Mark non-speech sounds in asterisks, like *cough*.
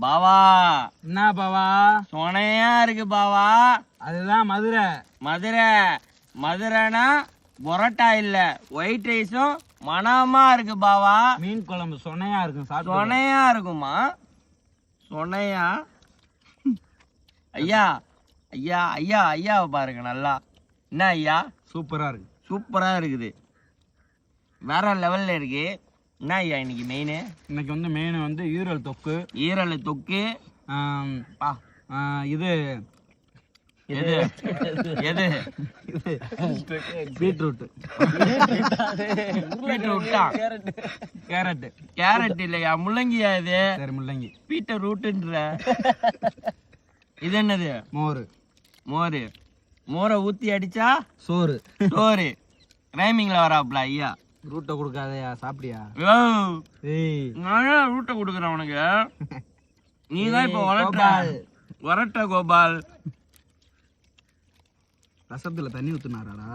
பாவா. என்ன பாவா? சொனையா இருக்கு பாவா. அதுதான் மதுரை. மதுரை. மதுரைனா பொரோட்டா இல்ல. ஒயிட் ரைஸும் மனமா இருக்கு பாவா. மீன் குழம்பு சொன்னையா இருக்கும் சொனையா இருக்குமா? சொனையா? ஐயா ஐயா ஐயா ஐயாவை பாருங்க நல்லா. என்ன ஐயா? சூப்பரா இருக்கு. சூப்பரா இருக்குது. வேற லெவல்ல இருக்கு. என்ன ஐயா இன்னைக்கு மெயின் இன்னைக்கு வந்து மெயின் வந்து ஈரல் தொக்கு. ஈரல் தொக்கு. இது எது? எது? பீட்ரூட் பீட்ரூட்டா? கேரட் கேரட் இல்லையா? முள்ளங்கியா இது? சரி முள்ளங்கி. பீட்டர் ரூட்டுன்ற. இது என்னது? மோர். மோர். மோரை ஊத்தி அடிச்சா? சோறு. சோறு. ரைமிங்ல வராப்ல ஐயா. ரூட்டை கொடுக்காதயா சாப்பிடியா ஏய். நான் ரூட்டை கொடுக்குறேன் உனக்கு? *laughs* நீ தான் இப்ப வரட்ட. கோபால். வரட்ட கோபால். ரசத்துல தண்ணி ஊத்துனாரா